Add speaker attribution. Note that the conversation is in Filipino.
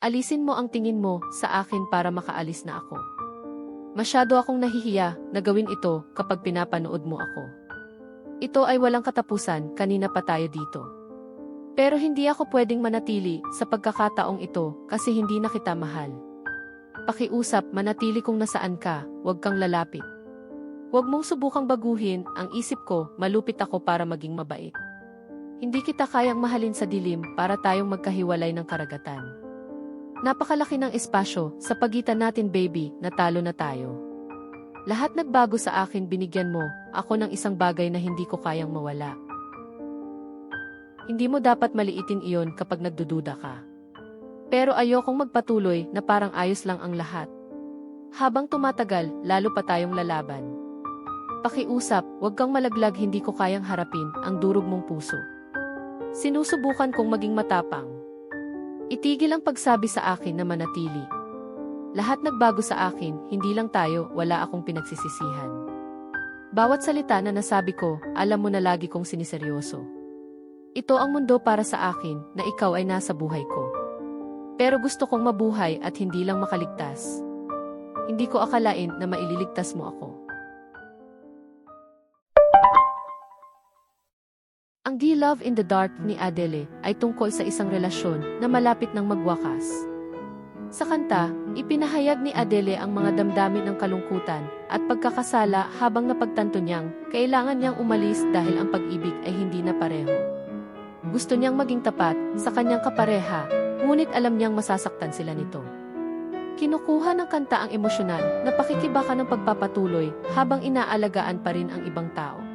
Speaker 1: Alisin mo ang tingin mo sa akin para makaalis na ako. Masyado akong nahihiya na gawin ito kapag pinapanood mo ako. Ito ay walang katapusan, kanina pa tayo dito. Pero hindi ako pwedeng manatili sa pagkakataong ito kasi hindi na kita mahal. Pakiusap, manatili kung nasaan ka, huwag kang lalapit. Huwag mong subukang baguhin ang isip ko, malupit ako para maging mabait. Hindi kita kayang mahalin sa dilim para tayong magkahiwalay ng karagatan. Napakalaki ng espasyo sa pagitan natin baby, natalo na tayo. Lahat nagbago sa akin binigyan mo, ako ng isang bagay na hindi ko kayang mawala. Hindi mo dapat maliitin iyon kapag nagdududa ka. Pero ayokong magpatuloy na parang ayos lang ang lahat. Habang tumatagal, lalo pa tayong lalaban. Pakiusap, huwag kang malaglag hindi ko kayang harapin ang durog mong puso. Sinusubukan kong maging matapang. Itigil ang pagsabi sa akin na manatili. Lahat nagbago sa akin, hindi lang tayo, wala akong pinagsisisihan. Bawat salita na nasabi ko, alam mo na lagi kong siniseryoso. Ito ang mundo para sa akin na ikaw ay nasa buhay ko. Pero gusto kong mabuhay at hindi lang makaligtas. Hindi ko akalain na maililigtas mo ako. Ang The Love in the Dark ni Adele ay tungkol sa isang relasyon na malapit ng magwakas. Sa kanta, ipinahayag ni Adele ang mga damdamin ng kalungkutan at pagkakasala habang napagtanto niyang kailangan niyang umalis dahil ang pag-ibig ay hindi na pareho. Gusto niyang maging tapat sa kanyang kapareha, ngunit alam niyang masasaktan sila nito. Kinukuha ng kanta ang emosyonal na pakikibaka ng pagpapatuloy habang inaalagaan pa rin ang ibang tao.